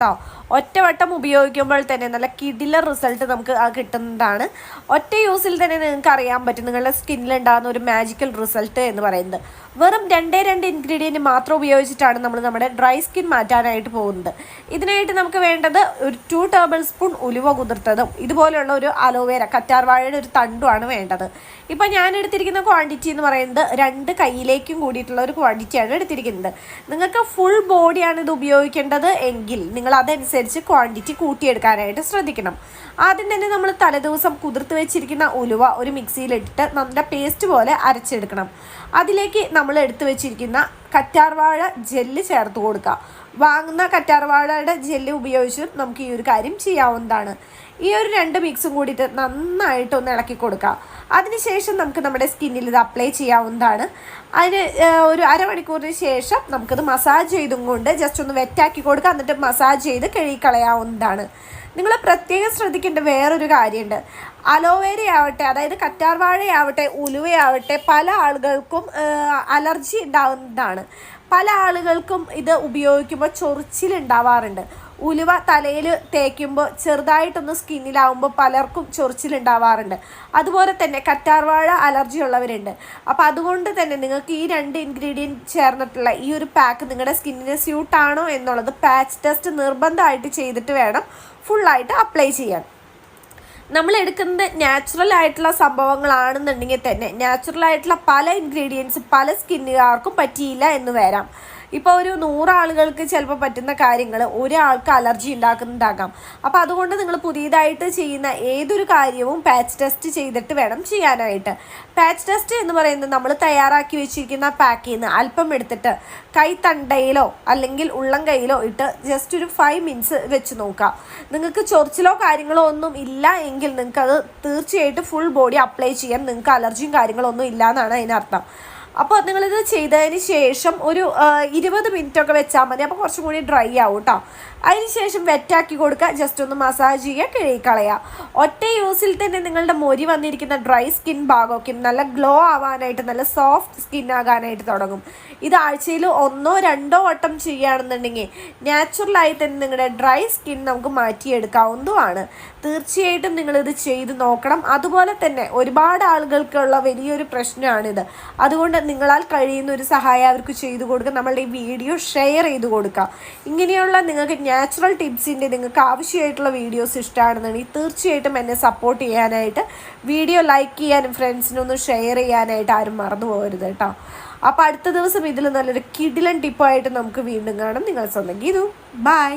കേട്ടോ ഒറ്റവട്ടം ഉപയോഗിക്കുമ്പോൾ തന്നെ നല്ല കിടിലർ റിസൾട്ട് നമുക്ക് ആ കിട്ടുന്നതാണ്. ഒറ്റ യൂസിൽ തന്നെ നിങ്ങൾക്ക് അറിയാൻ പറ്റും. നിങ്ങളുടെ സ്കിന്നിൽ ഉണ്ടാകുന്ന ഒരു മാജിക്കൽ റിസൾട്ട് എന്ന് പറയുന്നത്. വെറും രണ്ടേ രണ്ട് ഇൻഗ്രീഡിയന്റ് മാത്രം ഉപയോഗിച്ചിട്ടാണ് നമ്മൾ നമ്മുടെ ഡ്രൈ സ്കിൻ മാറ്റാനായിട്ട് പോകുന്നത്. ഇതിനായിട്ട് നമുക്ക് വേണ്ടത് ഒരു ടു ടേബിൾ സ്പൂൺ ഉലുവ കുതിർത്തതും ഇതുപോലെയുള്ള ഒരു അലോവേര കറ്റാർവാഴയുടെ ഒരു തണ്ടുമാണ് വേണ്ടത്. ഇപ്പം ഞാൻ എടുത്തിരിക്കുന്ന ക്വാണ്ടിറ്റി എന്ന് പറയുന്നത് രണ്ട് കൈയിലേക്കും കൂടിയിട്ടുള്ള ഒരു ക്വാണ്ടിറ്റിയാണ് എടുത്തിരിക്കുന്നത്. നിങ്ങൾക്ക് ഫുൾ ബോഡിയാണ് ഇത് ഉപയോഗിക്കേണ്ടത് എങ്കിൽ നിങ്ങൾ അതനുസരിച്ച് ക്വാണ്ടിറ്റി കൂട്ടിയെടുക്കാനായിട്ട് ശ്രദ്ധിക്കണം. ആദ്യം തന്നെ നമ്മൾ തലേദിവസം കുതിർത്ത് വെച്ചിരിക്കുന്ന ഉലുവ ഒരു മിക്സിയിലിട്ടിട്ട് നമ്മുടെ പേസ്റ്റ് പോലെ അരച്ചെടുക്കണം. അതിലേക്ക് നമ്മൾ എടുത്തു വെച്ചിരിക്കുന്ന കറ്റാർവാഴ ജെല്ല് ചേർത്ത് കൊടുക്കുക. വാങ്ങുന്ന കറ്റാർവാഴയുടെ ജെല്ല് ഉപയോഗിച്ച് നമുക്ക് ഈ ഒരു കാര്യം ചെയ്യാവുന്നതാണ്. ഈ ഒരു രണ്ട് മിക്സും കൂടിയിട്ട് നന്നായിട്ട് ഒന്ന് ഇളക്കി കൊടുക്കുക. അതിനുശേഷം നമുക്ക് നമ്മുടെ സ്കിന്നിൽ ഇത് അപ്ലൈ ചെയ്യാവുന്നതാണ്. അതിന് ഒരു അരമണിക്കൂറിന് ശേഷം നമുക്കത് മസാജ് ചെയ്തും കൊണ്ട് ജസ്റ്റ് ഒന്ന് വെറ്റാക്കി കൊടുക്കുക. എന്നിട്ട് മസാജ് ചെയ്ത് കഴുകിക്കളയാവുന്നതാണ് നിങ്ങൾ പ്രത്യേകം ശ്രദ്ധിക്കേണ്ട വേറൊരു കാര്യമുണ്ട്. അലോവേരയാവട്ടെ അതായത് കറ്റാർവാഴയാവട്ടെ ഉലുവയാവട്ടെ പല ആളുകൾക്കും അലർജി ഉണ്ടാകുന്നതാണ് പല ആളുകൾക്കും ഇത് ഉപയോഗിക്കുമ്പോൾ ചൊറിച്ചിലുണ്ടാവാറുണ്ട്. ഉലുവ തലയിൽ തേക്കുമ്പോൾ ചെറുതായിട്ടൊന്ന് സ്കിന്നിലാവുമ്പോൾ പലർക്കും ചൊറിച്ചിലുണ്ടാവാറുണ്ട്. അതുപോലെ തന്നെ കറ്റാർവാഴ അലർജി ഉള്ളവരുണ്ട്. അപ്പോൾ അതുകൊണ്ട് തന്നെ നിങ്ങൾക്ക് ഈ രണ്ട് ഇൻഗ്രീഡിയന്റ് ചേർന്നിട്ടുള്ള ഈ ഒരു പാക്ക് നിങ്ങളുടെ സ്കിന്നിന് സ്യൂട്ടാണോ എന്നുള്ളത് പാച്ച് ടെസ്റ്റ് നിർബന്ധമായിട്ട് ചെയ്തിട്ട് വേണം ഫുള്ളായിട്ട് അപ്ലൈ ചെയ്യാൻ. നമ്മൾ എടുക്കുന്നത് നാച്ചുറൽ ആയിട്ടുള്ള സംഭവങ്ങളാണെന്നുണ്ടെങ്കിൽ തന്നെ നാച്ചുറൽ ആയിട്ടുള്ള പല ഇൻഗ്രീഡിയൻസ് പല സ്കിന്നുകാർക്കും പറ്റിയില്ല എന്ന് വരാം. ഇപ്പോൾ ഒരു നൂറാളുകൾക്ക് ചിലപ്പോൾ പറ്റുന്ന കാര്യങ്ങൾ ഒരാൾക്ക് അലർജി ഉണ്ടാക്കുന്നുണ്ടാകാം അപ്പോൾ അതുകൊണ്ട് നിങ്ങൾ പുതിയതായിട്ട് ചെയ്യുന്ന ഏതൊരു കാര്യവും പാച്ച് ടെസ്റ്റ് ചെയ്തിട്ട് വേണം ചെയ്യാനായിട്ട്. പാച്ച് ടെസ്റ്റ് എന്ന് പറയുന്നത് നമ്മൾ തയ്യാറാക്കി വെച്ചിരിക്കുന്ന പാക്കിൽ നിന്ന് അല്പം എടുത്തിട്ട് കൈ തണ്ടയിലോ അല്ലെങ്കിൽ ഉള്ളം കൈയിലോ ഇട്ട് ജസ്റ്റ് ഒരു ഫൈവ് മിനിറ്റ്സ് വെച്ച് നോക്കാം നിങ്ങൾക്ക് ചൊറിച്ചിലോ കാര്യങ്ങളോ ഒന്നും ഇല്ല എങ്കിൽ നിങ്ങൾക്കത് തീർച്ചയായിട്ടും ഫുൾ ബോഡി അപ്ലൈ ചെയ്യാം നിങ്ങൾക്ക് അലർജിയും കാര്യങ്ങളൊന്നും ഇല്ല എന്നാണ് അതിനർത്ഥം. അപ്പോൾ നിങ്ങളിത് ചെയ്തതിന് ശേഷം ഒരു ഇരുപത് മിനിറ്റ് ഒക്കെ വെച്ചാൽ മതി. അപ്പോൾ കുറച്ചും കൂടി ഡ്രൈ ആവും കേട്ടോ അതിന് ശേഷം വെറ്റാക്കി കൊടുക്കുക. ജസ്റ്റ് ഒന്ന് മസാജ് ചെയ്യുക കഴുകിക്കളയുക. ഒറ്റ യൂസിൽ തന്നെ നിങ്ങളുടെ മൊരി വന്നിരിക്കുന്ന ഡ്രൈ സ്കിൻ ഭാഗമൊക്കെ നല്ല ഗ്ലോ ആവാനായിട്ട് നല്ല സോഫ്റ്റ് സ്കിൻ ആകാനായിട്ട് തുടങ്ങും. ഇത് ആഴ്ചയിൽ ഒന്നോ രണ്ടോ വട്ടം ചെയ്യുകയാണെന്നുണ്ടെങ്കിൽ നാച്ചുറലായി തന്നെ നിങ്ങളുടെ ഡ്രൈ സ്കിൻ നമുക്ക് മാറ്റിയെടുക്കാവുന്നതുമാണ്. തീർച്ചയായിട്ടും നിങ്ങളിത് ചെയ്ത് നോക്കണം. അതുപോലെ തന്നെ ഒരുപാട് ആളുകൾക്കുള്ള വലിയൊരു പ്രശ്നമാണിത്. അതുകൊണ്ട് നിങ്ങളാൽ കഴിയുന്ന ഒരു സഹായം അവർക്ക് ചെയ്തു കൊടുക്കുക. നമ്മളുടെ ഈ വീഡിയോ ഷെയർ ചെയ്ത് കൊടുക്കുക. ഇങ്ങനെയുള്ള നിങ്ങൾക്ക് നാച്ചുറൽ ടിപ്സിന്റെ നിങ്ങൾക്ക് ആവശ്യമായിട്ടുള്ള വീഡിയോസ് ഇഷ്ടമാണെന്നുണ്ടെങ്കിൽ തീർച്ചയായിട്ടും എന്നെ സപ്പോർട്ട് ചെയ്യാനായിട്ട് വീഡിയോ ലൈക്ക് ചെയ്യാനും ഫ്രണ്ട്സിനൊന്ന് ഷെയർ ചെയ്യാനായിട്ട് ആരും മറന്നു പോകരുത് കേട്ടോ. അപ്പോൾ അടുത്ത ദിവസം ഇതിൽ നല്ലൊരു കിടിലൻ ടിപ്പായിട്ട് നമുക്ക് വീണ്ടും കാണാം. നിങ്ങൾ സ്വന്തം ഗീതു ബൈ